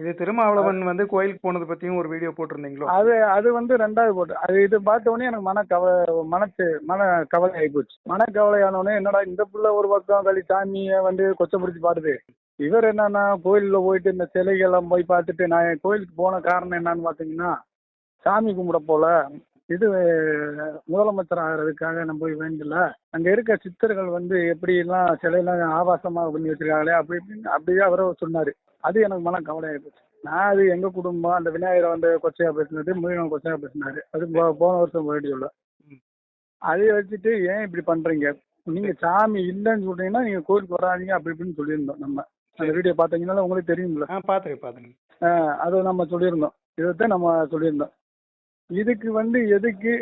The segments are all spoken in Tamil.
இது திருமாவளவன் வந்து கோயிலுக்கு போனது பத்தியும் ஒரு வீடியோ போட்டிருந்தீங்களோ? அது அது வந்து ரெண்டாவது போட்டு அது இது பார்த்த உடனே எனக்கு மன கவ மனசு மன கவலை ஆகிப்போச்சு மன கவலை ஆனவுடனே என்னடா இந்த புள்ள ஒரு பக்கம் களி சாமியை வந்து கொச்சப்படுத்தி பாடுது. இவர் என்னன்னா கோயிலில் போயிட்டு இந்த சிலைகள்லாம் போய் பார்த்துட்டு நான் கோயிலுக்கு போன காரணம் என்னன்னு பார்த்தீங்கன்னா சாமி கும்பிட போல. இது முதலமைச்சர் ஆகிறதுக்காக நான் போய் வேண்டல அங்க இருக்க சித்தர்கள் வந்து எப்படி எல்லாம் சிலையெல்லாம் ஆபாசமா பண்ணி வச்சிருக்காங்களே அப்படி இப்படின்னு அப்படியே அவரோ சொன்னாரு. அது எனக்கு மன கவலை ஆயிடுச்சு நான் அது எங்க குடும்பம் அந்த விநாயகரை வந்து கொச்சையா பேசினது முருகன் கொச்சையா பேசினாரு. அது போன வருஷம் வீடியோல ம். அதை வச்சுட்டு ஏன் இப்படி பண்றீங்க? நீங்க சாமி இல்லைன்னு சொல்றீங்கன்னா நீங்க கோயிலுக்கு வராதீங்க அப்படி இப்படின்னு சொல்லியிருந்தோம் நம்ம. அந்த வீடியோ பார்த்தீங்கன்னா உங்களுக்கு தெரியும்ல. பாத்துருக்கேன் பாத்துருக்கேன் அதை நம்ம சொல்லியிருந்தோம். இதைத்தான் நம்ம சொல்லியிருந்தோம். இதுக்கு வந்து எதுக்கு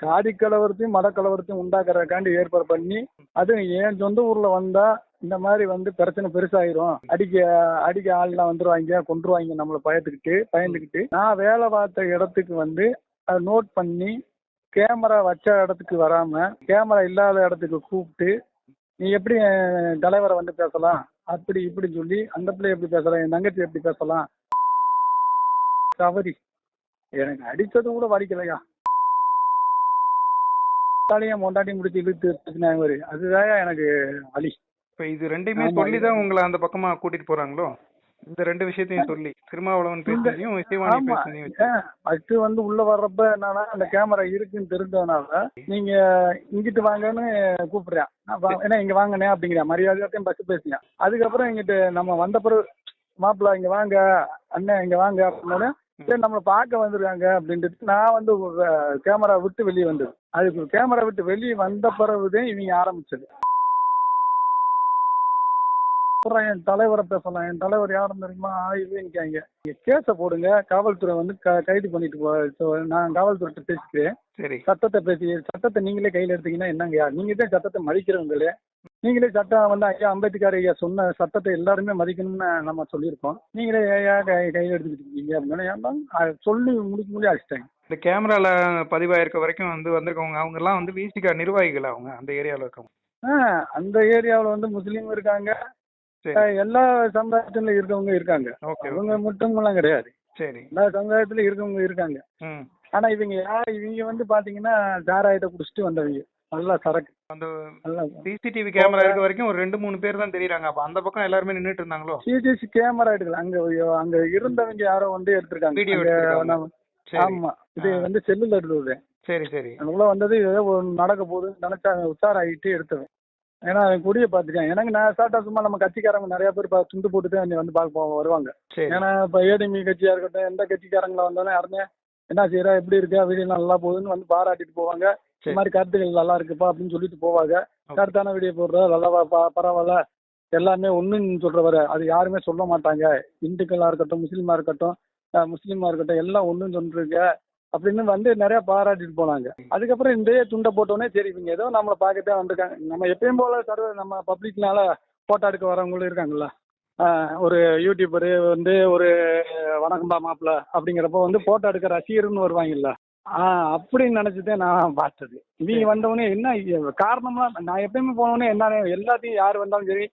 சாதி கலவரத்தையும் மத கலவரத்தையும் உண்டாக்குறதுக்காண்டி ஏற்பாடு பண்ணி அது என் சொந்த ஊர்ல வந்தா இந்த மாதிரி வந்து பிரச்சனை பெருசாயிரும். அடிக்க அடிக்க ஆள்லாம் வந்துருவாங்க கொண்டுருவாங்க நம்மளை பயத்துக்கிட்டு பயந்துக்கிட்டு நான் வேலை பார்த்த இடத்துக்கு வந்து அதை நோட் பண்ணி கேமரா வச்ச இடத்துக்கு வராம கேமரா இல்லாத இடத்துக்கு கூப்பிட்டு நீ எப்படி தலைவரை வந்து பேசலாம்? அப்படி இப்படி சொல்லி அந்த பிள்ளை எப்படி பேசலாம்? என் தங்கச்சி எப்படி பேசலாம்? தவறி. எனக்கு அடிச்சது கூட வலிக்கலையா? தலையும் மொண்டாட்டி முடிச்சு இழுத்து பாரு அதுதான் எனக்கு வலி. இப்ப இது ரெண்டையுமே ஆமா, சொல்லி இது- தான் உங்களை அந்த பக்கமா கூட்டிட்டு போறாங்களோ? இந்த ரெண்டு விஷயத்தையும் சொல்லி. திருமாவளவன் பேசுனதையும் இசைவாணி வச்சு. ஃபர்ஸ்ட் வந்து உள்ள வர்றப்ப என்னன்னா அந்த கேமரா இருக்குன்னு தெரிஞ்சதுனால நீங்க இங்கிட்டு வாங்கன்னு கூப்பிடுறேன். ஏன்னா இங்க வாங்கண்ணே அப்படிங்கிறேன் மரியாதையாத்தையும் பஸ் பேசுங்க அதுக்கப்புறம் இங்கிட்டு நம்ம வந்த பிறகு மாப்பிள்ள இங்க வாங்க. அண்ணன் இங்க வாங்க. அப்படின்னோடனே சரி நம்மளை பார்க்க வந்திருக்காங்க அப்படின்ட்டு நான் வந்து கேமரா விட்டு வெளியே வந்தது. அதுக்கு கேமரா விட்டு வெளியே வந்த பிறகுதான் இவங்க ஆரம்பிச்சது. அப்புறம் என் தலைவரை பேசலாம். என் தலைவர் யாரும் தெரியுமா? ஆய்வுங்காங்க கேஸை போடுங்க. காவல்துறை வந்து க- கைது பண்ணிட்டு போ நான் காவல்துறைகிட்ட பேசிக்கிறேன். சரி. சட்டத்தை பேசி சட்டத்தை நீங்களே கையில் எடுத்தீங்கன்னா என்னங்கய்யா நீங்க தான் சட்டத்தை மதிக்கிறவங்களே. நீங்களே சட்டம் வந்து ஐயா அம்பேத்கர் ஐயா சொன்ன சட்டத்தை எல்லாருமே மதிக்கணும்னு நம்ம சொல்லியிருக்கோம். நீங்களே ஐயா கை கையில் எடுத்துக்கிட்டு இருக்கீங்க அப்படின்னா சொல்லி முடிக்க முடிய அடிச்சிட்டாங்க. இந்த கேமரால பதிவாயிருக்க வரைக்கும் வந்து வந்திருக்கவங்க அவங்க எல்லாம் வந்து விசிகா நிர்வாகிகள் அவங்க அந்த ஏரியால இருக்கவங்க. ஆ அந்த ஏரியாவில் வந்து முஸ்லீம் இருக்காங்க. எல்லா சமுதாயத்துல இருக்கவங்க இருக்காங்க. ஓகே அவங்க மட்டுமெல்லாம் கிடையாது. சரி. எல்லா சமுதாயத்துல இருக்கவங்க இருக்காங்க. ஆனா இவங்க யார் இவங்க வந்து பாத்தீங்கன்னா சாராயத்தை குடிச்சிட்டு வந்தவங்க. நல்லா சரக்கு. அந்த சிசிடிவி கேமரா இருக்க வரைக்கும் ஒரு ரெண்டு மூணு பேர் தான் தெரியுறாங்க. அப்ப அந்த பக்கம் எல்லாருமே நின்னுட்டு இருந்தாங்களோ? சிசிசி கேமரா எடுக்கல. அங்க அங்க இருந்தவங்க யாரோ வந்து எடுத்திருக்காங்க. ஆமா. இது. வந்து செல்லுல எடுத்தது. சரி சரி. அதுக்குள்ள வந்தது ஏதோ நடக்க போகுதுன்னு நினைச்சா உஷாராகிட்டு எடுத்தவன் ஏன்னா அவன் கொடியை பார்த்துருக்கேன் எனக்கு நான் சாட்டா சும்மா நம்ம கட்சிக்காரங்க நிறைய பேர் துண்டு போட்டு தான் வந்து பார்க்க வருவாங்க. ஏன்னா இப்ப ஏடிமி கட்சியா இருக்கட்டும் எந்த கட்சிக்காரங்களா வந்தாலும் யாருமே என்ன செய்யறா எப்படி இருக்கா? வீடியோ நல்லா போகுதுன்னு வந்து பாராட்டிட்டு போவாங்க. இந்த. மாதிரி கருத்துக்கள் நல்லா இருக்குப்பா அப்படின்னு சொல்லிட்டு போவாங்க. கருத்தான வீடியோ போடுற நல்லா பரவாயில்ல. எல்லாமே ஒண்ணுன்னு சொல்றவரை அது யாருமே சொல்ல மாட்டாங்க. இந்துக்களா இருக்கட்டும் முஸ்லீமா இருக்கட்டும் முஸ்லீமா இருக்கட்டும் எல்லாம் ஒண்ணுன்னு சொல்றீங்க அப்படின்னு வந்து நிறைய பாராட்டிட்டு போனாங்க. அதுக்கப்புறம் இந்த துண்டை போட்டோன்னே சரி இவங்க ஏதோ நம்மளை பார்க்கத்தான் வந்திருக்காங்க. நம்ம எப்பயும் போல சர்வ நம்ம பப்ளிக்னால போட்டோ எடுக்க வரவங்களும் இருக்காங்கல்ல. ஆஹ் ஒரு யூடியூபரு வந்து ஒரு வணக்கம்பா மாப்பிள்ள. அப்படிங்கிறப்ப வந்து போட்டோ எடுக்க ரசிகர்னு வருவாங்கல்ல. ஆஹ் அப்படின்னு நினைச்சுதான் நான் பார்த்தது. இவங்க வந்தவொடனே என்ன காரணம்லாம் நான் எப்பயுமே போனவொடனே என்ன எல்லாத்தையும் யார் வந்தாலும் சரி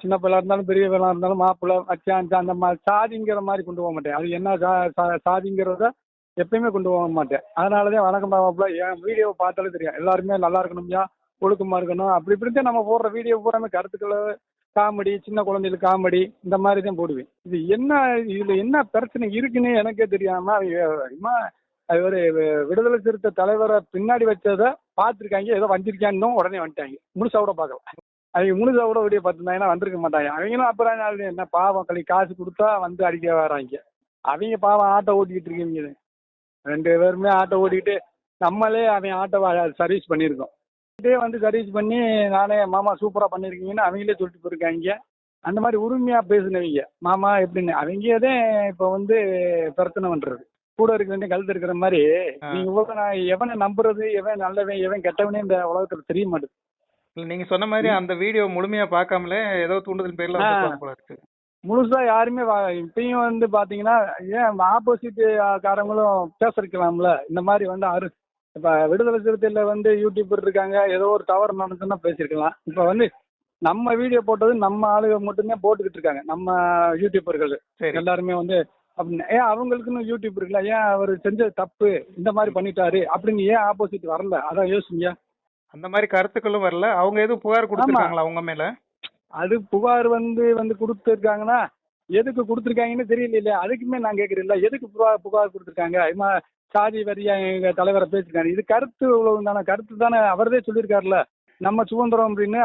சின்ன பிள்ளை இருந்தாலும் பெரிய பிள்ளை இருந்தாலும் மாப்பிள்ளை மச்சான் அந்த மாதிரி சாதிங்கிற மாதிரி கொண்டு போக மாட்டேன். அது என்ன சாதிங்கிறத எப்பயுமே கொண்டு போக மாட்டேன். அதனாலதான் வணக்கம் மாப்பிள்ள. என் வீடியோவை பார்த்தாலே தெரியும். எல்லாருமே நல்லா இருக்கணும்யா ஒழுக்கமா இருக்கணும். அப்படி இப்படித்தான் நம்ம போடுற வீடியோ பூராமே கருத்துக்களை காமெடி சின்ன குழந்தைகளுக்கு காமெடி இந்த மாதிரி தான் போடுவேன். இது என்ன இதுல என்ன பிரச்சனை இருக்குன்னு எனக்கே தெரியாம அம்மா ஒரு விடுதலை சிறுத்தை தலைவரை பின்னாடி வச்சதை பார்த்துருக்காங்க ஏதோ வந்திருக்கான்னு உடனே வந்துட்டாங்க. முழுசா கூட பார்க்கலாம் அவங்க முழுசா கூட வீடியோ பார்த்துருந்தாங்கன்னா வந்திருக்க மாட்டாங்க. அவங்களும் அப்புறம் என்ன பாவம் களி காசு கொடுத்தா வந்து அடிக்க வராங்க. அவங்க பாவம் ஆட்டோ ஓட்டிக்கிட்டு இருக்கீங்க. ரெண்டு பேருமே ஆட்டோ ஓட்டிக்கிட்டு நம்மளே அவன் ஆட்டோ சர்வீஸ் பண்ணியிருக்கோம். இதே வந்து சர்வீஸ் பண்ணி நானே மாமா சூப்பராக பண்ணியிருக்கீங்கன்னு அவங்களே சொல்லிட்டு போயிருக்காங்க. அந்த மாதிரி உரிமையாக பேசுனவங்க. மாமா எப்படின்னு அவங்கதே இப்போ வந்து பிரச்சனை பண்ணுறது கூட இருக்க வேண்டிய கழுத்து இருக்கிற மாதிரி. நீங்க இவ்வளவு நான் எவனை நம்புறது எவன் நல்லவன் எவன் கெட்டவனே இந்த உலகத்துல தெரிய மாட்டேது. இல்ல நீங்க சொன்ன மாதிரி அந்த வீடியோ முழுமையா பார்க்காமலே ஏதோ தூண்டுதல் பேர்ல போல இருக்கு. முழுசா யாருமே இப்பயும் வந்து பாத்தீங்கன்னா ஏன் ஆப்போசிட் காரங்களும் பேசிருக்கலாம்ல இந்த மாதிரி வந்து அரு இப்ப விடுதலை சிறுத்தையில வந்து யூடியூபர் இருக்காங்க ஏதோ ஒரு தவறு நடந்துச்சுன்னா பேசியிருக்கலாம். இப்ப வந்து நம்ம வீடியோ போட்டது நம்ம ஆளுங்க மட்டுமே போட்டுக்கிட்டு இருக்காங்க நம்ம யூடியூபர்கள் எல்லாருமே வந்து அப்படின்னு ஏன் அவங்களுக்குன்னு யூடியூப் இருக்குல்ல ஏன் அவர் செஞ்சது தப்பு இந்த மாதிரி பண்ணிட்டாரு அப்படின்னு ஏன் ஆப்போசிட் வரல? அதான் யோசிங்க. அந்த மாதிரி கருத்துக்களும் வரல. அவங்க எதுவும் புகார் கொடுத்துருக்காங்களா உங்க மேல? அது புகார் வந்து வந்து கொடுத்துருக்காங்கன்னா எதுக்கு கொடுத்துருக்காங்கன்னு தெரியல அதுக்குமே நான் கேட்குறேன் எதுக்கு புகார் புகார் கொடுத்துருக்காங்க? சாதி வரியா எங்க தலைவரை பேசிருக்காங்க இது கருத்து உழவு தானே? கருத்து தானே? அவர்தே சொல்லியிருக்காருல்ல நம்ம சுதந்திரம் அப்படின்னு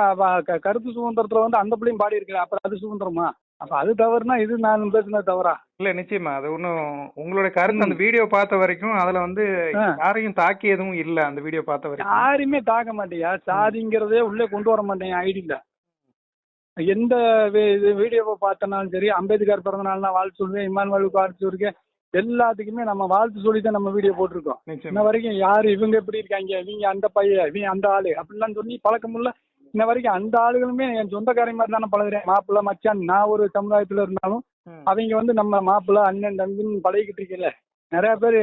கருத்து சுதந்திரத்துல வந்து அந்த பிள்ளையும் பாடி இருக்கு அப்புறம் அது சுதந்திரமா? அப்ப அது தவறுனா இது நான் பேசுனது தவறா? இல்ல நிச்சயமா. அது ஒன்றும் உங்களுடைய கருத்து அந்த வீடியோ பார்த்த வரைக்கும் அதுல வந்து. யாரையும் தாக்கி எதுவும் இல்ல அந்த வீடியோ பார்த்த வரைக்கும். யாருமே தாக்க மாட்டேயா? சாதிங்கிறதே உள்ளே கொண்டு வர மாட்டேன் ஐடியில் எந்த வீடியோவை பார்த்தனாலும் சரி அம்பேத்கர் பிறந்த நாள் நான் வாழ்த்து சொல்லுவேன் இமானுவலுக்கு வாழ்த்து சொல்லிருக்கேன் எல்லாத்துக்குமே நம்ம வாழ்த்து சொல்லி தான் நம்ம வீடியோ போட்டிருக்கோம். இன்ன வரைக்கும் யாரு இவங்க எப்படி இருக்காங்க? இவங்க அந்த பையன் இவங்க அந்த ஆளு அப்படிலாம் சொல்லி பழக்கம் இல்ல. இன்ன வரைக்கும் அந்த ஆளுகளுமே என் சொந்தக்காரங்க மாதிரி தானே பழகுறேன். மாப்பிள்ளை மச்சான் நான் ஒரு சமுதாயத்துல இருந்தாலும். அவங்க வந்து நம்ம மாப்பிள்ளை அண்ணன் தம்பின்னு பழகிட்டு இருக்கல நிறைய பேர்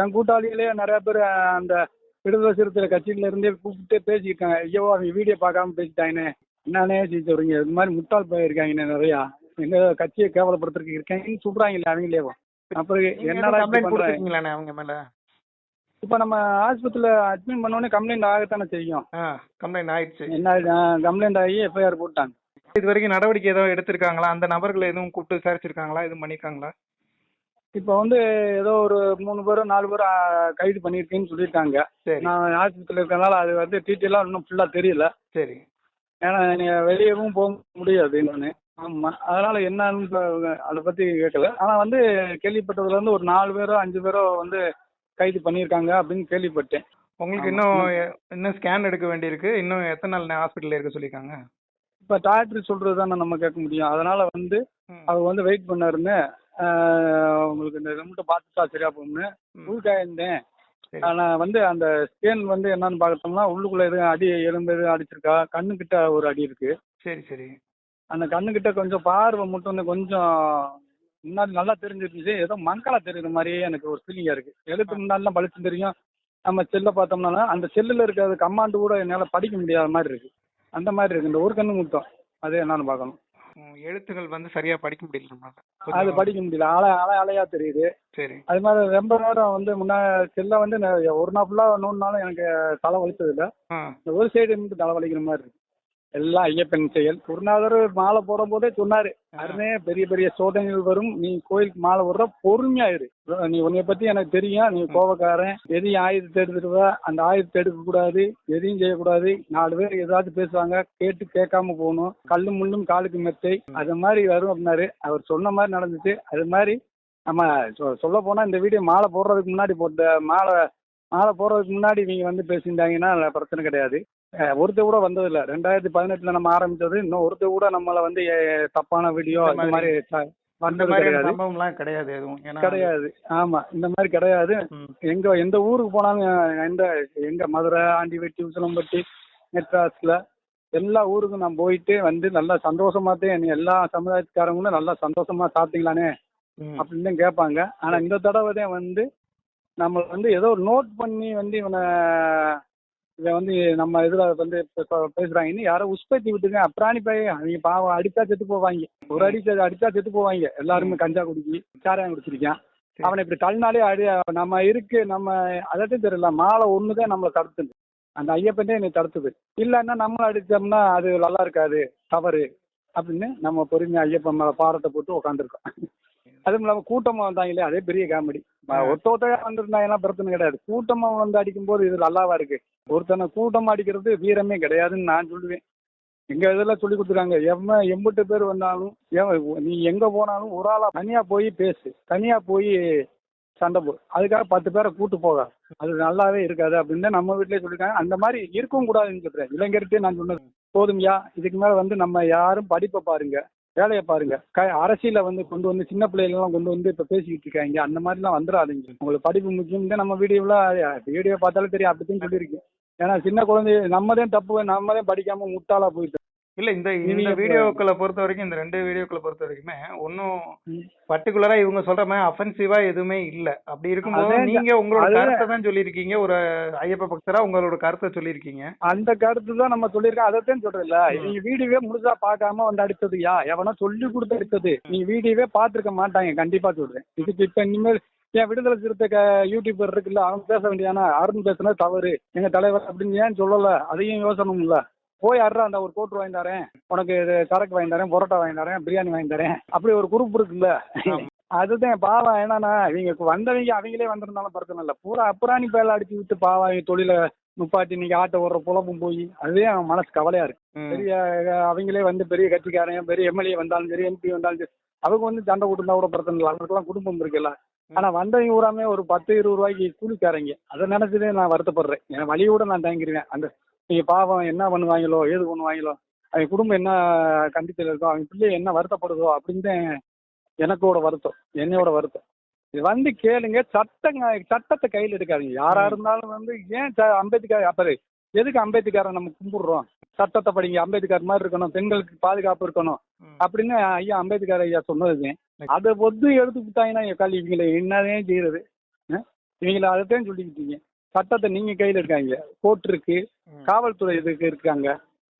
என் கூட்டாளிகளே நிறைய பேர் அந்த விடுதலை சிறுத்தை கட்சியில இருந்தே கூப்பிட்டு பேசியிருக்காங்க ஐயோ அவங்க வீடியோ பார்க்காம பேசிட்டாங்கன்னு. என்னன்னே செய்ய சொல்றீங்க? இது மாதிரி முட்டாள் போயிருக்காங்கண்ணே நிறையா. எங்க கட்சியை கேவலப்படுத்துறதுக்கு இருக்காங்கன்னு சொல்றாங்கல்ல அவங்களே. அப்புறம் என்னடா கம்ப்ளைண்ட்? கொடுத்துருக்கீங்களாண்ணே அவங்க மேல? இப்போ நம்ம ஆஸ்பத்திரியில் அட்மிட் பண்ணோடனே கம்ப்ளைண்ட் ஆகத்தானே செய்யும். கம்ப்ளைண்ட் ஆயிடுச்சு. என்ன கம்ப்ளைண்ட் ஆகி எஃப்ஐஆர் போட்டாங்க. இது வரைக்கும் நடவடிக்கை ஏதோ எடுத்திருக்காங்களா? அந்த நபர்களை எதுவும் கூப்பிட்டு விசாரிச்சிருக்காங்களா? எதுவும் பண்ணிருக்காங்களா? இப்போ வந்து ஏதோ ஒரு மூணு பேரோ நாலு பேரோ ஆ, கைது பண்ணியிருக்கேன்னு சொல்லியிருக்காங்க சரி. நான் ஆஸ்பத்திரியில் இருக்கறனால அது வந்து டீட்டெயிலாக இன்னும் ஃபுல்லாக தெரியல. சரி. ஏன்னா நீங்கள் வெளியவும் போக முடியாது இன்னொன்று ஆமாம் அதனால் என்னன்னு அதை பற்றி கேட்கல ஆனால் வந்து கேள்விப்பட்டதுலேருந்து ஒரு நாலு பேரோ அஞ்சு பேரோ வந்து கைது பண்ணியிருக்காங்க அப்படின்னு கேள்விப்பட்டேன். உங்களுக்கு ஆமா. இன்னும் இன்னும் ஸ்கேன் எடுக்க வேண்டியிருக்கு. இன்னும் எத்தனை நாள் ஹாஸ்பிட்டல்ல இருக்க சொல்லியிருக்காங்க? இப்போ டாக்டர் சொல்கிறது தானே நம்ம கேட்க முடியும். அதனால் வந்து. அவர் வந்து வெயிட் பண்ணாருன்னு உங்களுக்கு இந்த ரிமோட்டை பார்த்துட்டா சரியா போகும்னு ம். உள்காயிருந்தேன். ஆனால் வந்து அந்த ஸ்கேன் வந்து என்னன்னு பார்த்தோம்னா உள்ளுக்குள்ள எதுவும் அடி எலும்பு எதுவும் அடிச்சிருக்கா? கண்ணுக்கிட்ட ஒரு அடி இருக்கு. சரி சரி. அந்த கண்ணுக்கிட்ட கொஞ்சம் பார்வை மட்டும் கொஞ்சம் முன்னாடி நல்லா தெரிஞ்சிருந்துச்சு. ஏதோ மங்களா தெரியுற மாதிரியே எனக்கு ஒரு ஃபீலிங்காக இருக்கு. எழுத்து முன்னாடிலாம் பளிச்சு தெரியும். நம்ம செல்லை பார்த்தோம்னா அந்த செல்லில் இருக்கிற கமாண்டு கூட என்னால் படிக்க முடியாத மாதிரி இருக்கு. அந்த மாதிரி இருக்கு. இந்த ஒரு கண்ணு முட்டம். அது என்னன்னு பார்க்கணும். எழுத்துகள் வந்து சரியா படிக்க முடியல அது படிக்க முடியல. அலை அலை அலையா தெரியுது. சரி. அது மாதிரி ரொம்ப நேரம் வந்து முன்னா செல்லை வந்து ஒரு நாள் ஃபுல்லாக நோண்டினாலும் எனக்கு தலை வலிச்சது இல்லை ஒரு சைடு மட்டும் தலை வலிக்கிற மாதிரி இருக்கு. எல்லாம் ஐயப்பன் செயல். குருநாதர் மாலை போடும் போதே சொன்னாரு அருணே பெரிய பெரிய சோதனைகள் வரும். நீ கோயிலுக்கு மாலை போடுற பொறுமையா இரு. நீ உன்னை பத்தி எனக்கு தெரியும். நீ கோபக்காரன். எதையும் ஆயுதத்தை எடுத்துட்டு அந்த ஆயுதத்தை எடுக்க கூடாது. எதையும் செய்யக்கூடாது. நாலு பேர் ஏதாவது பேசுவாங்க. கேட்டு கேட்காம போகணும். கல்லு முள்ளும் காலுக்கு மெத்தை. அது மாதிரி வரும் அப்படின்னாரு. அவர் சொன்ன மாதிரி நடந்துச்சு. அது மாதிரி நம்ம சொ- சொல்ல போனா இந்த வீடியோ மாலை போடுறதுக்கு முன்னாடி போட்ட மாலை மாலை போடுறதுக்கு முன்னாடி இவங்க வந்து பேசியிருந்தாங்கன்னா பிரச்சனை கிடையாது. ஒருத்தர் கூட வந்ததில்ல. ரெண்டாயிரத்தி பதினெட்டுல நம்ம ஆரம்பிச்சது இன்னும் ஒருத்தர் கூட நம்மள வந்து தப்பான வீடியோ இந்த மாதிரி வந்தது கிடையாது. சம்பவம்லாம் கிடையாது எதுவும். ஏன்னா கிடையாது. ஆமா இந்த மாதிரி கிடையாது. எங்க எந்த ஊருக்கு போனாலும் எந்த எங்க மதுரை ஆண்டிவெட்டி உசிலம்பட்டி மெட்ராஸ்ல எல்லா ஊருக்கும் நான் போயிட்டு வந்து நல்லா சந்தோஷமாத்தே என்னை எல்லா சமுதாயத்துக்காரங்களும் நல்லா சந்தோஷமா சாப்பிட்டீங்களானே. அப்படின்னு கேட்பாங்க. ஆனா இந்த தடவை தான் வந்து நம்ம வந்து ஏதோ நோட் பண்ணி வந்து இவனை இதை வந்து நம்ம இதுல வந்து பேசுறாங்கன்னு யாரோ உஸ்பத்தி விட்டுங்க அப்ராணி பையன் அவங்க பாவம் அடிச்சா செத்து போவாங்க. ஒரு அடி அடிச்சா செத்து போவாங்க. எல்லாருமே கஞ்சா குடிக்கி சாராயம் குடிச்சிருக்கான். சரி. அவனை இப்படி தள்ளினாலே அடி நம்ம இருக்கு நம்ம அதையும் தெரியல. மாலை ஒண்ணுதான் நம்மளை தடுத்துது. அந்த ஐயப்பனே என்னை தடுத்துது. இல்லைன்னா நம்மள அடிச்சோம்னா அது நல்லா இருக்காது. தவறு. அப்படின்னு நம்ம பொறுமையா ஐயப்பன் மேல பாரத்தை போட்டு உட்காந்துருக்கோம் அதுவும் இல்லாம கூட்டமா வந்தாங்களே அதே பெரிய காமெடி ஒத்த ஒத்தையா வந்திருந்தாங்கன்னா பிரச்சனை கிடையாது. கூட்டமா வந்து அடிக்கும்போது இது நல்லாவா இருக்கு? ஒருத்தனை கூட்டமா அடிக்கிறது வீரமே கிடையாதுன்னு நான் சொல்லுவேன். எங்க இதுல சொல்லி கொடுத்துருக்காங்க எம்ம எம்பிட்டு பேர் வந்தாலும் எவன் நீ எங்க போனாலும் ஒரு ஆளா தனியா போய் பேசு. தனியா போய் சண்டை போ. அதுக்காக பத்து பேரை கூட்டு போக. அது நல்லாவே இருக்காது அப்படின்னு தான் நம்ம வீட்லயே சொல்லிருக்காங்க. அந்த மாதிரி இருக்கவும் கூடாதுன்னு சொல்றேன். இளைஞர்கிட்டே நான் சொன்னது போதும்யா இதுக்கு மேல வந்து நம்ம யாரும் படிப்பை பாருங்க. வேலையை பாருங்க. க அரசியல வந்து கொண்டு வந்து சின்ன பிள்ளைகளெல்லாம் கொண்டு வந்து இப்ப பேசிக்கிட்டு இருக்காங்க. அந்த மாதிரிலாம் வந்துடாதீங்க உங்களுக்கு படிப்பு முக்கியம் தான் நம்ம வீடியோவில் வீடியோ பார்த்தாலே தெரியும். அப்படித்தான் சொல்லியிருக்கேன். ஏன்னா சின்ன குழந்தை நம்ம தான் தப்பு நம்ம தான் படிக்காம முட்டாளா போயிட்டோம் இல்ல இந்த இந்த வீடியோக்களை பொறுத்த வரைக்கும் இந்த ரெண்டு வீடியோக்களை பொறுத்த வரைக்குமே ஒன்னும். பர்டிகுலரா இவங்க சொல்ற மாதிரி அஃபென்சிவா எதுவுமே இல்ல. அப்படி இருக்கும்போது. நீங்க உங்களோட. கருத்தை தான் சொல்லியிருக்கீங்க. ஒரு ஐயப்ப பக்தரா உங்களோட கருத்தை சொல்லியிருக்கீங்க. அந்த கருத்து தான் நம்ம சொல்லியிருக்கோம் அதைத்தான் சொல்றேன்ல நீங்க வீடியோவே முழுசா பார்க்காம வந்து அடிச்சதுயா எவனோ சொல்லி கொடுத்து அடிச்சது. நீ வீடியோவே பார்த்திருக்க மாட்டாங்க. கண்டிப்பா சொல்றேன். இதுக்கு இப்ப இனிமேல் ஏன் விடுதலை சிறுத்தை யூடியூபர் இருக்குல்ல அவங்க பேச வேண்டியானா அருண் பேசுனது தவறு. எங்க தலைவர் அப்படின்னு ஏன் சொல்லல? அதையும் யோசனை இல்ல போய் அட்ரா அந்த ஒரு கோட்டு வாங்கி தரேன். உனக்கு இது சரக்கு வாங்கி தரேன் பரோட்டா வாங்கி தரேன் பிரியாணி வாங்கி தரேன். அப்படி ஒரு குரூப் இருக்குல்ல. அதுதான் பாவம். என்னன்னா இவங்க வந்தவங்க அவங்களே வந்திருந்தாலும் பிரச்சனை இல்லை. பூரா அப்புறாணி பேல அடிச்சு விட்டு பாவம். தொழில நுப்பாட்டி இன்னைக்கு ஆட்ட ஓடுற புலப்பும் போய் அதுவே அவன் மனசு கவலையா இருக்கு. பெரிய அவங்களே வந்து பெரிய கட்சிக்காரன் பெரிய எம்எல்ஏ வந்தாலும் சரி எம்பி வந்தாலும் சரி அவங்க வந்து சண்டை போட்டுருந்தா கூட பிரச்சனை இல்லை. அவங்களுக்குலாம் குடும்பம் இருக்குல்ல. ஆனா வந்தவங்க பூராமே ஒரு பத்து இருபது ரூபாய்க்கு கூலிக்காரங்க. அதை நினைச்சதே நான் வருத்தப்படுறேன். என் வழியோட நான் தாங்கிருவேன் அந்த நீங்க பாவம் என்ன பண்ணுவாங்களோ ஏது பண்ணுவாங்களோ அவங்க குடும்பம் என்ன கண்டித்தில் இருக்கோ அவங்க பிள்ளை என்ன வருத்தப்படுதோ அப்படின்னு எனக்கோட வருத்தம் என்னையோட வருத்தம். இது வந்து கேளுங்க சட்டங்க சட்டத்தை கையில் எடுக்காதீங்க. யாரா இருந்தாலும் வந்து ஏன் ச- அம்பேத்கர் அப்ப எதுக்கு அம்பேத்கரை நம்ம கும்பிடுறோம்? சட்டத்தை படிங்க அம்பேத்கர் மாதிரி இருக்கணும் பெண்களுக்கு பாதுகாப்பு இருக்கணும். அப்படின்னு ஐயா அம்பேத்கர் ஐயா சொன்னதுங்க அதை ஒத்து எடுத்து விட்டாங்கன்னா கல்வி இவங்களை என்னதான் செய்யறது? இவங்களை அதைத்தான் சொல்லிக்கிட்டீங்க. சட்டத்தை நீங்க கையில் இருக்காங்க கோர்ட் இருக்கு. காவல்துறை எதுக்கு இருக்காங்க?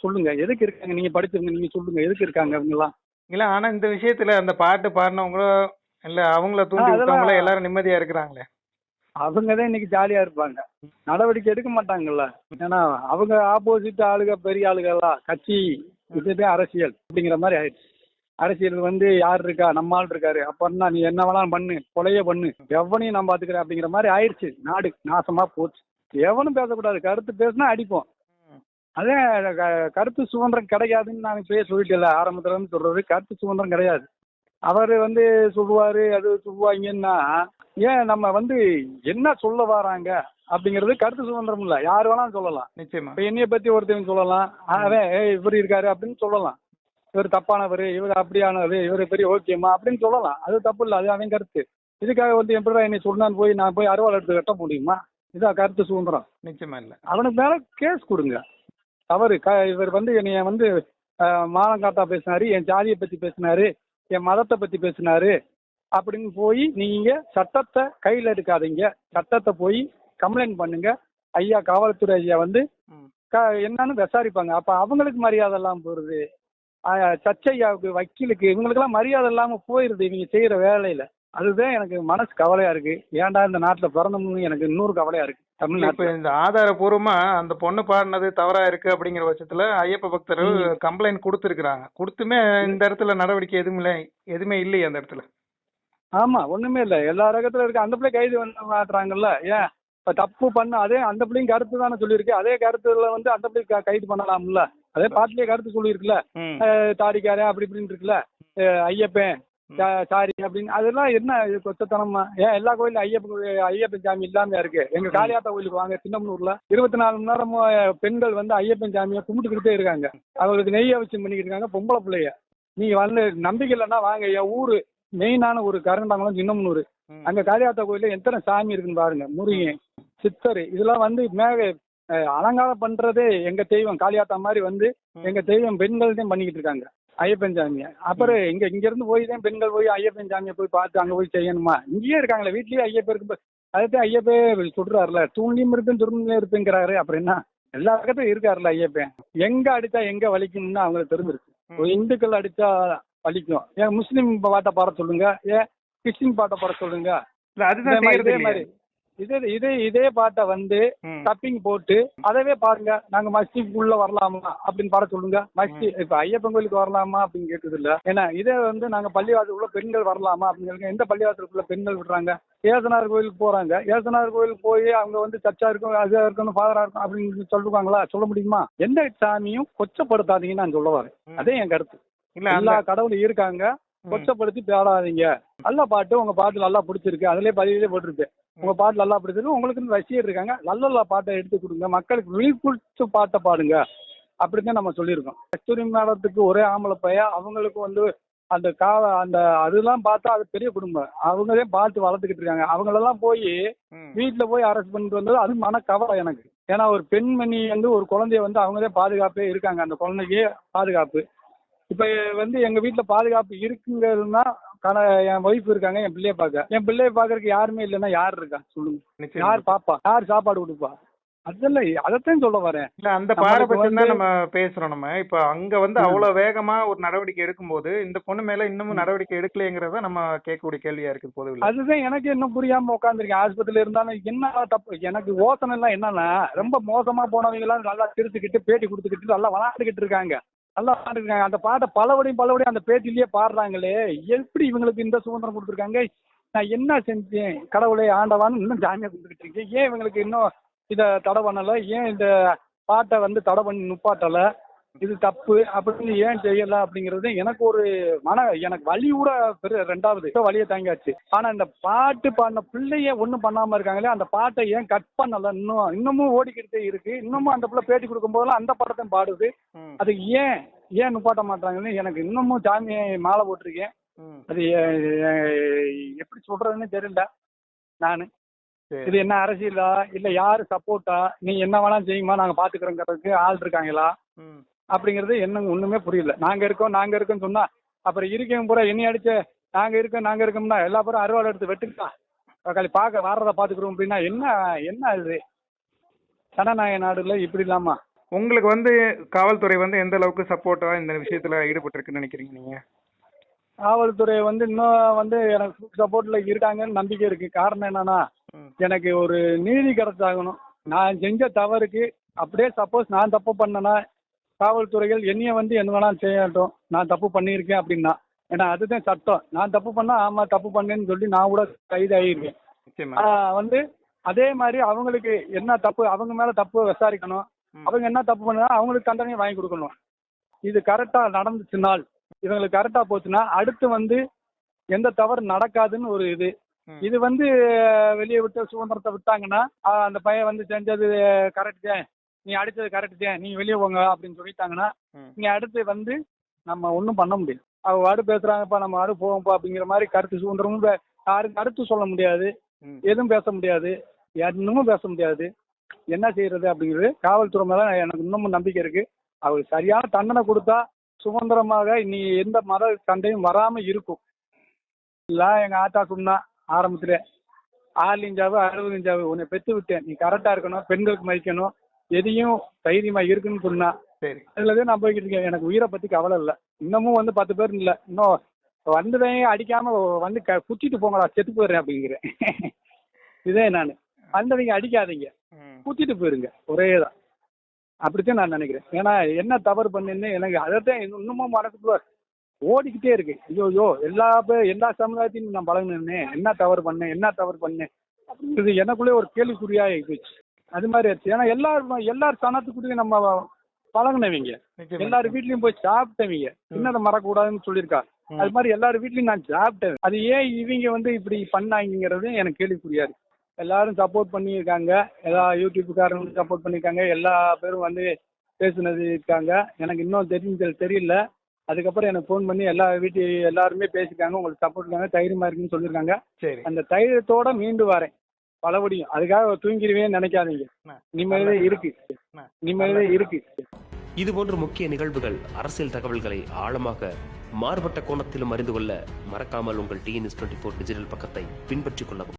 சொல்லுங்க. எதுக்கு இருக்காங்க? நீங்க படிச்சிருங்க நீங்க சொல்லுங்க. எதுக்கு இருக்காங்க அவங்கலாம் இல்ல ஆனா இந்த விஷயத்துல அந்த பாட்டு பாடினவங்களோ இல்ல அவங்கள தூண்டி விட்டவங்களோ எல்லாரும் நிம்மதியா இருக்கிறாங்களே? அவங்க தான் இன்னைக்கு ஜாலியா இருப்பாங்க. நடவடிக்கை எடுக்க மாட்டாங்கல்ல. ஏன்னா அவங்க ஆப்போசிட் ஆளுக பெரிய ஆளுகெல்லாம் கட்சி இதுதான் அரசியல் அப்படிங்கிற மாதிரி ஆயிடுச்சு. அரசியல் வந்து யார் இருக்கா? நம்ம ஆள் இருக்காரு. அப்பன்னா நீ என்ன வேணாலும் பண்ணு. கொலைய பண்ணு. எவனையும் நான் பாத்துக்கிறேன் அப்படிங்கிற மாதிரி ஆயிடுச்சு. நாடு நாசமா போச்சு. எவனும் பேசக்கூடாது. கருத்து பேசினா அடிப்போம். அதே க- கருத்து சுதந்திரம் கிடையாதுன்னு நான் இப்பயே சொல்லிட்டேன்ல. ஆரம்பத்துல இருந்து சொல்றது கருத்து சுதந்திரம் கிடையாது. அவர் வந்து சொல்லுவாரு அது சொல்லுவாங்கன்னா ஏன் நம்ம வந்து என்ன சொல்ல வராங்க அப்படிங்கிறது கருத்து சுதந்திரம் இல்ல. யார் வேணாலும் சொல்லலாம். நிச்சயமா. இப்ப என்னைய பத்தி ஒருத்தவங்க சொல்லலாம். அவன் இவர் இருக்காரு அப்படின்னு சொல்லலாம். இவர் தப்பானவர் இவர் அப்படியானவர் இவர் பெரிய ஓகேமா அப்படின்னு சொல்லலாம். அது தப்பு இல்லை அது அவன் கருத்து. இதுக்காக வந்து எப்படிடா என்னை சொன்னான்னு போய் நான் போய் அறுவாள் எடுத்து கட்ட முடியுமா? இதான் கருத்து சுதந்திரம். நிச்சயமா இல்ல. அவனுக்கு மேல கேஸ் கொடுங்க. தவறு. க இவர் வந்து என்னைய வந்து அஹ், மானம் காத்தா பேசினாரு என் ஜாதியை பத்தி பேசினாரு என் மதத்தை பத்தி பேசினாரு. அப்படின்னு போய் நீங்க சட்டத்தை கையில் எடுக்காதீங்க. சட்டத்தை போய் கம்ப்ளைண்ட் பண்ணுங்க. ஐயா காவல்துறை ஐயா வந்து என்னன்னு விசாரிப்பாங்க. அப்ப அவங்களுக்கு மரியாதை இல்லாம போயிருது அஹ், சச்சையாவுக்கு வக்கீலுக்கு இவங்களுக்கெல்லாம் மரியாதை இல்லாம போயிருது இவங்க செய்யற வேலையில. அதுதான் எனக்கு மனசு கவலையா இருக்கு. ஏன்டா இந்த நாட்டுல பிறந்தோம்னு எனக்கு இன்னொரு கவலையா இருக்கு. தமிழ்நாட்டுல. இந்த ஆதாரபூர்வமா அந்த பொண்ணு பாடினது தவறா இருக்கு அப்படிங்கிற பட்சத்துல ஐயப்ப பக்தர்கள் கம்ப்ளைண்ட் கொடுத்திருக்காங்க கொடுத்துமே இந்த இடத்துல நடவடிக்கை எதுவும் இல்லை. எதுவுமே இல்லையே அந்த இடத்துல. ஆமா ஒண்ணுமே இல்ல. எல்லா ரகத்துல இருக்கு. அந்த பிள்ளை கைது பண்ண மாட்டுறாங்கல்ல. ஏன்? இப்ப தப்பு பண்ண அதே அந்த பிள்ளையும் கருத்து தானே சொல்லியிருக்கு. அதே கருத்துல வந்து அந்த பிள்ளை கைது பண்ணலாம்ல. அதே பாட்டிலேயே கருத்து. அஹ் தாடிக்காரன் அப்படி இப்படின்னு இருக்குல்ல. ஐயப்பன் சாரி அப்படின்னு. அதெல்லாம் என்ன இது கொச்சத்தனமா ஏன் எல்லா கோயிலும் ஐயப்பன் கோயில் ஐயப்பன் சாமி இல்லாம இருக்கு. எங்க காளியாத்தா கோயிலுக்கு வாங்க சின்னமனூர்ல இருபத்தி நாலு மணி நேரமும் பெண்கள் வந்து ஐயப்பன் சாமியை கும்பிட்டுக்கிட்டே இருக்காங்க. அவங்களுக்கு நெய் அவசியம் பண்ணிக்கிட்டு இருக்காங்க பொம்பளை பிள்ளைய. நீங்க வந்து நம்பிக்கை இல்லைன்னா வாங்க என் ஊரு மெயினான ஒரு கரண்டாங்குளம் சின்னமனூர். அங்க காளியாத்தா கோயில்ல எத்தனை சாமி இருக்குன்னு பாருங்க. முருகன் சித்தர் இதெல்லாம் வந்து மேக அலங்காரம் பண்றதே எங்க தெய்வம். காளியாத்தா மாதிரி வந்து. எங்க தெய்வம் பெண்கள் தான் பண்ணிக்கிட்டு இருக்காங்க. ஐயப்பன் சாமியை. அப்புறம் இங்க இங்க இருந்து போய் தான் பெண்கள் போய் ஐயப்பன் சாமியை போய் பார்த்து அங்க போய் செய்யணுமா? இங்கேயே இருக்காங்களே வீட்லயே ஐயப்பன் இருக்கு அதுதான் ஐயப்பே சொல்றாருல தூண்டியும் இருப்பேன் துரும்பியும் இருப்பேங்கிறாரு அப்புறம் என்ன? எல்லா பக்கத்தும் இருக்காருல்ல ஐயப்பன். எங்க அடிச்சா எங்க வலிக்கும்னு அவங்களுக்கு தெரிஞ்சிருக்கு இந்துக்கள் அடிச்சா வலிக்கும். ஏன் முஸ்லீம் பாட்டை பாட சொல்லுங்க. ஏன் கிறிஸ்டின் பாட்டை பாட சொல்லுங்க. அதுதான் இதே மாதிரி- இதே. இதே இதே பாட்டை வந்து. டப்பிங் போட்டு அதவே பாருங்க. நாங்க மஸ்ஜிக்குள்ள வரலாமா அப்படின்னு பாட சொல்லுங்க. மஸ்ஜி இப்ப ஐயப்பன் கோயிலுக்கு வரலாமா அப்படின்னு கேக்குது இல்ல ஏன்னா இதே வந்து நாங்க பள்ளிவாசலுக்குள்ள பெண்கள் வரலாமா அப்படின்னு எந்த பள்ளிவாசலுக்குள்ள பெண்கள் விடுறாங்க? ஏசனார் கோயிலுக்கு போறாங்க. ஏசனார் கோயிலுக்கு போய் அவங்க வந்து சர்ச்சா இருக்கும் அதா இருக்கணும் ஃபாதரா இருக்கும் அப்படின்னு சொல்லுவாங்களா சொல்ல முடியுமா? எந்த சாமியும் கொச்சப்படுத்தாதீங்கன்னு நான் சொல்ல வரேன். அதே என் கருத்து. எல்லா கடவுளும் இருக்காங்க. கொச்சப்படுத்தி பேடாதீங்க நல்ல பாட்டு உங்க பாட்டு நல்லா பிடிச்சிருக்கு. அதுலயே பதிவிலே போட்டிருக்கு. உங்க பாட்டு நல்லா பிடிச்சிருக்கு. உங்களுக்கு ரசிகர் இருக்காங்க. நல்ல நல்ல பாட்டை எடுத்து கொடுங்க. மக்களுக்கு விழிப்புணர்ச்சி பாட்டை பாடுங்க. அப்படிதான் நம்ம சொல்லியிருக்கோம். கஸ்தூரி மேடத்துக்கு ஒரே ஆம்பளை பையன். அவங்களுக்கு வந்து அந்த கா அந்த அதெல்லாம் பார்த்தா அது பெரிய குடும்பம். அவங்களே பார்த்து வளர்த்துக்கிட்டு இருக்காங்க. அவங்களெல்லாம் போய். வீட்டுல போய் அரெஸ்ட் பண்ணிட்டு வந்தது அது மன கவலை எனக்கு. ஏன்னா ஒரு பெண்மணி வந்து ஒரு குழந்தைய வந்து அவங்க தான் பாதுகாப்பே இருக்காங்க. அந்த குழந்தைக்கு பாதுகாப்பு. இப்போ வந்து எங்க வீட்டுல பாதுகாப்பு இருக்குங்கிறதுனா கண என் ஒய்ஃப் இருக்காங்க என் பிள்ளைய பார்க்க. என் பிள்ளைய பார்க்கறதுக்கு யாருமே இல்லைன்னா யார் இருக்கா? சொல்லுங்க. யார் பாப்பா? யார் சாப்பாடு கொடுப்பா? அதெல்லாம் அதைத்தான் சொல்ல வரேன். இல்ல அந்த பாரபட்சம் தான் நம்ம பேசுறோம் நம்ம. இப்ப அங்க வந்து. அவ்வளவு வேகமா ஒரு நடவடிக்கை எடுக்கும்போது இந்த பொண்ணு மேல இன்னமும் நடவடிக்கை எடுக்கலைங்கிறத நம்ம கேட்கக்கூடிய கேள்வியா இருக்கு பொதுவில். அதுதான் எனக்கு இன்னும் புரியாம உட்காந்துருக்கேன் ஆஸ்பத்திரியில இருந்தாலும் என்ன தப்பு? எனக்கு யோசனை எல்லாம் என்னன்னா ரொம்ப மோசமா போனவங்க எல்லாம் நல்லா திருத்துக்கிட்டு பேட்டி கொடுத்துக்கிட்டு நல்லா விளாண்டுக்கிட்டு இருக்காங்க. நல்லா பாடிருக்காங்க. அந்த பாட்டை பலபடியும் பலபடியும் அந்த பேட்டிலேயே பாடுறாங்களே. எப்படி இவங்களுக்கு இந்த சுதந்திரம் கொடுத்துருக்காங்க? நான் என்ன செஞ்சேன்? கடவுளை ஆண்டவான்னு இன்னும் ஜாமியா கொடுத்துக்கிட்டு இருக்கேன். ஏன் இவங்களுக்கு இன்னும் இதை தடை பண்ணலை? ஏன் இந்த பாட்டை வந்து தடை பண்ணி நுப்பாட்டல? இது தப்பு அப்படின்னு ஏன் செய்யல அப்படிங்கிறது எனக்கு ஒரு மன எனக்கு வலி கூட பெரு ரெண்டாவது. வலியை தாங்கியாச்சு. ஆனா இந்த பாட்டு பாடின பிள்ளைய ஒண்ணும் பண்ணாம இருக்காங்களே அந்த பாட்டை ஏன் கட் பண்ணல? இன்னும் இன்னமும் ஓடிக்கிட்டே இருக்கு. இன்னமும் அந்த பிள்ளை பேட்டி கொடுக்கும் போதெல்லாம் அந்த படத்தையும் பாடுது. அது ஏன் ஏன் நுப்பாட்ட மாட்டாங்கன்னு எனக்கு இன்னமும் சாமி மாலை போட்டிருக்கேன். அது எப்படி சொல்றதுன்னு தெரியல நானு. இது என்ன அரசியலா? இல்ல யாரு சப்போர்ட்டா நீ என்ன வேணாலும் செய்யுமா? நாங்க பாத்துக்கிறோங்கிறதுக்கு ஆள் இருக்காங்களா. அப்படிங்கிறது என்ன ஒண்ணுமே புரியல. நாங்க இருக்கோம் நாங்க இருக்கோம்னு சொன்னா அப்புறம் இருக்கவங்க பூரா என்னை அடிச்ச நாங்க இருக்கோம் நாங்க இருக்கோம்னா எல்லா பேரும் அறுவாள் எடுத்து வெட்டுக்கா களி பார்க்க வர்றதை பாத்துக்கிறோம் அப்படின்னா என்ன என்ன இது? ஜனநாயக நாடுல இப்படி இல்லாமா. உங்களுக்கு வந்து காவல்துறை வந்து எந்த அளவுக்கு சப்போர்ட்டா இந்த விஷயத்துல ஈடுபட்டு இருக்குன்னு நினைக்கிறீங்க நீங்க? காவல்துறை வந்து இன்னும் வந்து எனக்கு சப்போர்ட்ல இருக்காங்கன்னு நம்பிக்கை இருக்கு. காரணம் என்னன்னா எனக்கு ஒரு நீதி கிடைச்சாகணும். நான் செஞ்ச தவறுக்கு அப்படியே சப்போஸ் நான் தப்பு பண்ணேன்னா காவல்துறைகள் என்னைய வந்து என்ன வேணாலும் செய்யட்டும். நான் தப்பு பண்ணியிருக்கேன் அப்படின்னா. ஏன்னா அதுதான் சட்டம். நான் தப்பு பண்ணா ஆமா தப்பு பண்ணேன்னு சொல்லி நான் கூட நிச்சயமா. ஆஹ் வந்து அதே மாதிரி அவங்களுக்கு என்ன தப்பு அவங்க மேல தப்பு விசாரிக்கணும். அவங்க என்ன தப்பு பண்ணா அவங்களுக்கு தண்டனை வாங்கி கொடுக்கணும். இது கரெக்டா நடந்துச்சுனால் இவங்களுக்கு கரெக்டா போச்சுன்னா அடுத்து வந்து எந்த தவறு நடக்காதுன்னு ஒரு இது. இது வந்து வெளியே விட்டு சுதந்திரத்தை விட்டாங்கன்னா அந்த பையன் வந்து செஞ்சது கரெக்ட் நீ அடிச்சது கரெக்ட் தான் நீ வெளியே போங்க அப்படின்னு சொல்லிட்டாங்கன்னா ம். நீ அடுத்து வந்து நம்ம ஒன்றும் பண்ண முடியும் அவ வாடு பேசுறாங்கப்பா நம்ம வாடு போவோம்ப்பா அப்படிங்கிற மாதிரி கருத்து சுதந்திரமும் யாரும் கருத்து சொல்ல முடியாது. எதுவும் பேச முடியாது. இன்னமும் பேச முடியாது. என்ன செய்யறது அப்படிங்கிறது காவல்துறை மேல எனக்கு இன்னமும் நம்பிக்கை இருக்கு. அவருக்கு சரியான தண்டனை கொடுத்தா சுதந்திரமாக நீ எந்த மத சண்டையும் வராம இருக்கும். இல்ல எங்க ஆத்தா சொன்னா ஆரம்பத்துல ஆறு இஞ்சாவு அறுபது இஞ்சாவு உன்னை பெத்து விட்டேன். நீ கரெக்டா இருக்கணும் பெண்களுக்கு மதிக்கணும். எதையும் தைரியமா இருக்குன்னு சொன்னா சரி. அதுலதான் நான் போய்கிட்டு இருக்கேன். எனக்கு உயிரை பத்தி கவலை இல்லை. இன்னமும் வந்து பத்து பேர் இல்லை. இன்னும் வந்ததையும் அடிக்காம வந்து க குத்திட்டு போங்களா செத்து போயிடுறேன் அப்படிங்கிறேன். இதே நான். வந்தவங்க அடிக்காதீங்க. குத்திட்டு போயிருங்க. ஒரே தான். அப்படித்தான் நான் நினைக்கிறேன். ஏன்னா என்ன தவறு பண்ணேன்னு எனக்கு அதைத்தான் இன்னமும் மனசுக்குள்ள ஓடிக்கிட்டே இருக்கு. ஐயோ ஐயோ எல்லா பே- எல்லா சமுதாயத்தையும் நான் பழகினேன். என்ன தவறு பண்ணேன்? என்ன தவறு பண்ணேன்? அப்படிங்கிறது எனக்குள்ளே ஒரு கேள்விக்குறியாக போச்சு. அது மாதிரி ஆச்சு ஏன்னா எல்லாரும் எல்லார் சனத்துக்குள்ளேயும் நம்ம பழகினவங்க. எல்லார் வீட்லயும் போய் சாப்பிட்டவங்க. சின்னதை மறக்கக்கூடாதுன்னு சொல்லியிருக்கா. அது மாதிரி எல்லார் வீட்லயும் நான் சாப்பிட்டேன். அது ஏன் இவங்க வந்து இப்படி பண்ணாங்கிறது எனக்கு கேள்விக்குறியா இருக்கு. எல்லாரும் சப்போர்ட் பண்ணியிருக்காங்க. எல்லா யூடியூப்காரங்களும் சப்போர்ட் பண்ணியிருக்காங்க. எல்லா பேரும் வந்து பேசுனது இருக்காங்க. எனக்கு இன்னும் தெரிஞ்ச தெரியல. அதுக்கப்புறம் எனக்கு ஃபோன் பண்ணி எல்லா வீட்டு எல்லாருமே பேசியிருக்காங்க. உங்களுக்கு சப்போர்ட் இருக்காங்க. தைரியமா இருக்குன்னு சொல்லியிருக்காங்க. சரி. அந்த தைரியத்தோட மீண்டு வரேன். பலபடியும் அதுக்காக தூங்கிடுவேன்னு நினைக்காதீங்க ஆ. நிம்மதியே இருக்கு ஆ. நிம்மதியே இருக்கு இதுபோன்ற முக்கிய நிகழ்வுகள் அரசியல் தகவல்களை ஆழமாக மாறுபட்ட கோணத்திலும் அறிந்து கொள்ள மறக்காமல் உங்கள் டிஎன்எஸ் டுவெண்ட்டி ஃபோர் டிஜிட்டல் பக்கத்தை பின்பற்றிக் கொள்ளவும்